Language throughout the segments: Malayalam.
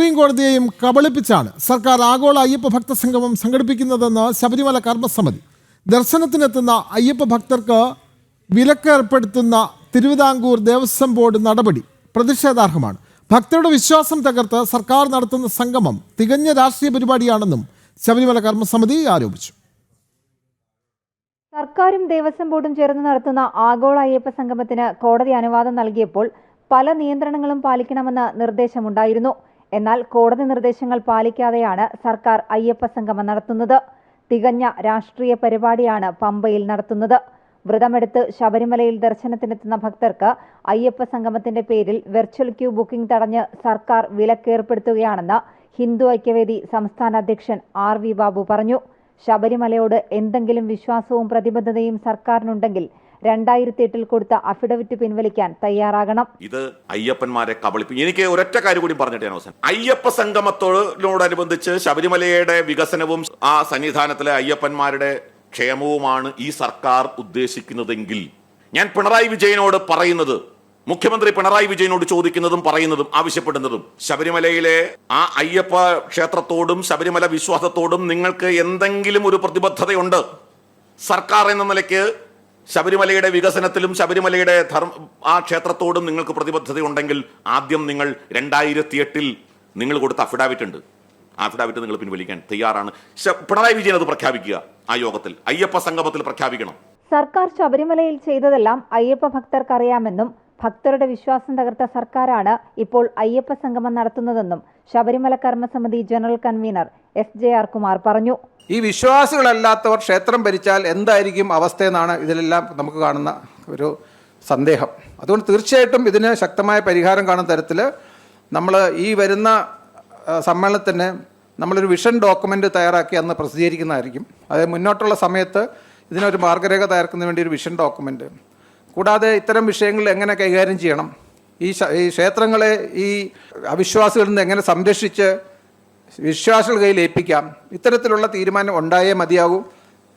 സുപ്രീം കോടതിയെയും കബളിപ്പിച്ചാണ് സർക്കാർ ആഗോള അയ്യപ്പ ഭക്ത സംഗമം സംഘടിപ്പിക്കുന്നതെന്ന് ശബരിമല കർമ്മസമിതി. ദർശനത്തിനെത്തുന്ന അയ്യപ്പ ഭക്തർക്ക് വിലക്ക് ഏർപ്പെടുത്തുന്ന തിരുവിതാംകൂർ ദേവസ്വം ബോർഡ് നടപടി പ്രതിഷേധാർഹമാണ്. ഭക്തരുടെ വിശ്വാസം തകർത്ത് സർക്കാർ നടത്തുന്ന സംഗമം തികഞ്ഞ രാഷ്ട്രീയ പരിപാടിയാണെന്നും ശബരിമല കർമ്മസമിതി ആരോപിച്ചു. സർക്കാരും ദേവസ്വം ബോർഡും ചേർന്ന് നടത്തുന്ന ആഗോള അയ്യപ്പ സംഗമത്തിന് കോടതി അനുവാദം നൽകിയപ്പോൾ പല നിയന്ത്രണങ്ങളും പാലിക്കണമെന്ന നിർദ്ദേശമുണ്ടായിരുന്നു. എന്നാൽ കോടതി നിർദ്ദേശങ്ങൾ പാലിക്കാതെയാണ് സർക്കാർ അയ്യപ്പ സംഗമം നടത്തുന്നത്. തികഞ്ഞ രാഷ്ട്രീയ പരിപാടിയാണ് പമ്പയിൽ നടത്തുന്നത്. വ്രതമെടുത്ത് ശബരിമലയിൽ ദർശനത്തിനെത്തുന്ന ഭക്തർക്ക് അയ്യപ്പ സംഗമത്തിന്റെ പേരിൽ വെർച്വൽ ക്യൂ ബുക്കിംഗ് തടഞ്ഞ് സർക്കാർ വിലക്കേർപ്പെടുത്തുകയാണെന്ന് ഹിന്ദു ഐക്യവേദി സംസ്ഥാന അധ്യക്ഷൻ ആർ വി ബാബു പറഞ്ഞു. ശബരിമലയോട് എന്തെങ്കിലും വിശ്വാസവും പ്രതിബദ്ധതയും സർക്കാരിനുണ്ടെങ്കിൽ രണ്ടായിരത്തി എട്ടിൽ കൊടുത്ത അഫിഡവിറ്റ് പിൻവലിക്കാൻ തയ്യാറാകണം. ഇത് അയ്യപ്പന്മാരെ കബളിപ്പിക്കും. എനിക്ക് ഒരൊറ്റ കാര്യം കൂടി പറഞ്ഞിട്ട് ഞാൻ അവസാനം അയ്യപ്പ സംഗമത്തോടനുബന്ധിച്ച് ശബരിമലയുടെ വികസനവും ആ സന്നിധാനത്തിലെ അയ്യപ്പന്മാരുടെ ക്ഷേമവുമാണ് ഈ സർക്കാർ ഉദ്ദേശിക്കുന്നതെങ്കിൽ ഞാൻ പിണറായി വിജയനോട് പറയുന്നത് മുഖ്യമന്ത്രി പിണറായി വിജയനോട് ചോദിക്കുന്നതും പറയുന്നതും ആവശ്യപ്പെടുന്നതും ശബരിമലയിലെ ആ അയ്യപ്പ ക്ഷേത്രത്തോടും ശബരിമല വിശ്വാസത്തോടും നിങ്ങൾക്ക് എന്തെങ്കിലും ഒരു പ്രതിബദ്ധതയുണ്ട്? സർക്കാർ എന്ന നിലയ്ക്ക് ശബരിമലയുടെ വികസനത്തിലും ശബരിമലയുടെ ധർമ്മ ആ ക്ഷേത്രത്തോടും നിങ്ങൾക്ക് പ്രതിബദ്ധതയുണ്ടെങ്കിൽ ആദ്യം നിങ്ങൾ രണ്ടായിരത്തി എട്ടിൽ നിങ്ങൾ കൊടുത്ത അഫിഡാവിറ്റ് ഉണ്ട്. അഫിഡാവിറ്റ് നിങ്ങൾ പിൻവലിക്കാൻ തയ്യാറാണ്. പിണറായി വിജയൻ അത് പ്രഖ്യാപിക്കുക ആ യോഗത്തിൽ. അയ്യപ്പ സംഗമത്തിൽ പ്രഖ്യാപിക്കണം. സർക്കാർ ശബരിമലയിൽ ചെയ്തതെല്ലാം അയ്യപ്പ ഭക്തർക്കറിയാമെന്നും ഭക്തരുടെ വിശ്വാസം തകർത്ത സർക്കാരാണ് ഇപ്പോൾ അയ്യപ്പ സംഗമം നടത്തുന്നതെന്നും Sabarimala കർമ്മസമിതി general convener S J R Kumar പറഞ്ഞു. ഈ വിശ്വാസികളല്ലാത്തവർ ക്ഷേത്രം ഭരിച്ചാൽ എന്തായിരിക്കും അവസ്ഥയെന്നാണ് ഇതിലെല്ലാം നമുക്ക് കാണുന്ന ഒരു സന്ദേഹം. അതുകൊണ്ട് തീർച്ചയായിട്ടും ഇതിന് ശക്തമായ പരിഹാരം കാണുന്ന തരത്തിൽ നമ്മൾ ഈ വരുന്ന സമ്മേളനത്തിന് നമ്മളൊരു വിഷൻ ഡോക്യുമെന്റ് തയ്യാറാക്കി അന്ന് പ്രസിദ്ധീകരിക്കുന്നതായിരിക്കും. അതായത് മുന്നോട്ടുള്ള സമയത്ത് ഇതിനൊരു മാർഗരേഖ തയ്യാറാക്കുന്നതിന് വേണ്ടി ഒരു വിഷൻ ഡോക്യുമെന്റ് കൂടാതെ ഇത്തരം വിഷയങ്ങൾ എങ്ങനെ കൈകാര്യം ചെയ്യണം? ഈ ഈ ക്ഷേത്രങ്ങളെ ഈ അവിശ്വാസികളിൽ നിന്ന് എങ്ങനെ സംരക്ഷിച്ച് വിശ്വാസികൾ കയ്യിൽ ഏൽപ്പിക്കാം? ഇത്തരത്തിലുള്ള തീരുമാനം ഉണ്ടായേ മതിയാകൂ.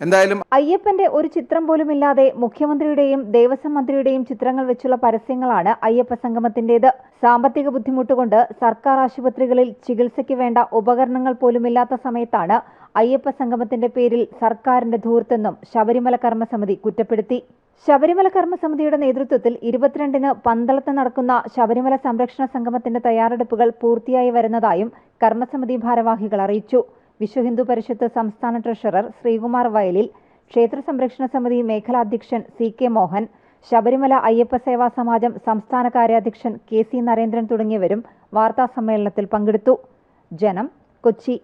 എന്തായാലും അയ്യപ്പന്റെ ഒരു ചിത്രം പോലും ഇല്ലാതെ മുഖ്യമന്ത്രിയുടെയും ദേവസ്വം മന്ത്രിയുടെയും ചിത്രങ്ങൾ വെച്ചുള്ള പരസ്യങ്ങളാണ് അയ്യപ്പ സംഗമത്തിന്റേത്. സാമ്പത്തിക ബുദ്ധിമുട്ടുകൊണ്ട് സർക്കാർ ആശുപത്രികളിൽ ചികിത്സയ്ക്ക് വേണ്ട ഉപകരണങ്ങൾ പോലുമില്ലാത്ത സമയത്താണ് അയ്യപ്പ സംഗമത്തിന്റെ പേരിൽ സർക്കാരിന്റെ ധൂർത്തെന്നും ശബരിമല കർമ്മസമിതി കുറ്റപ്പെടുത്തി. ശബരിമല കർമ്മസമിതിയുടെ നേതൃത്വത്തിൽ ഇരുപത്തിരണ്ടിന് പന്തളത്ത് നടക്കുന്ന ശബരിമല സംരക്ഷണ സംഗമത്തിന്റെ തയ്യാറെടുപ്പുകൾ പൂർത്തിയായി വരുന്നതായും കർമ്മസമിതി ഭാരവാഹികൾ അറിയിച്ചു. വിശ്വ ഹിന്ദു പരിഷത്ത് സംസ്ഥാന ട്രഷറർ ശ്രീകുമാർ വയലിൽ ക്ഷേത്ര സംരക്ഷണ സമിതി മേഖലാധ്യക്ഷൻ സി കെ മോഹൻ ശബരിമല അയ്യപ്പ സേവാ സമാജം സംസ്ഥാന കാര്യാധ്യക്ഷൻ കെ സി നരേന്ദ്രൻ തുടങ്ങിയവരും വാർത്താസമ്മേളനത്തിൽ പങ്കെടുത്തു. ജനം കൊച്ചി.